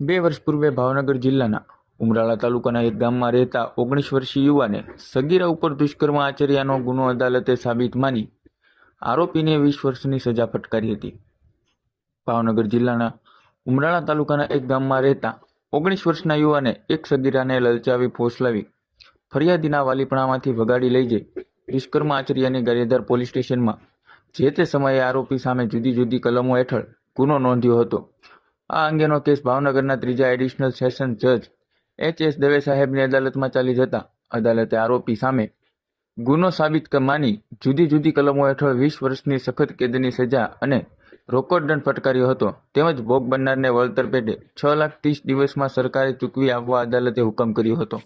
બે વર્ષ પૂર્વે ભાવનગર જિલ્લાના ઉમરાળા તાલુકાના એક ગામમાં રહેતા ઓગણીસ વર્ષીય યુવાને સગીરા ઉપર દુષ્કર્મ આચર્યાનો ગુનો અદાલતે સાબિત માની આરોપીને વીસ વર્ષની સજા ફટકારી હતી. ભાવનગર જિલ્લાના ઉમરાળા તાલુકાના એક ગામમાં રહેતા ઓગણીસ વર્ષના યુવાને એક સગીરાને લલચાવી ફોસલાવી ફરિયાદીના વાલીપણામાંથી ભગાડી લઈ જઈ દુષ્કર્મ આચર્યાની ગારિયાધાર પોલીસ સ્ટેશનમાં જે તે સમયે આરોપી સામે જુદી જુદી કલમો હેઠળ ગુનો નોંધ્યો હતો. આ અંગેનો કેસ ભાવનગરના ત્રીજા એડિશનલ સેશન જજ એચ એસ દવે સાહેબની અદાલતમાં ચાલી જતા અદાલતે આરોપી સામે ગુનો સાબિત કરવાની જુદી જુદી કલમો હેઠળ વીસ વર્ષની સખત કેદની સજા અને રોકડ દંડ ફટકાર્યો હતો. તેમજ ભોગ બનનારને વળતર પેટે છ લાખ ત્રીસ દિવસમાં સરકારે ચૂકવી આપવા અદાલતે હુકમ કર્યો હતો.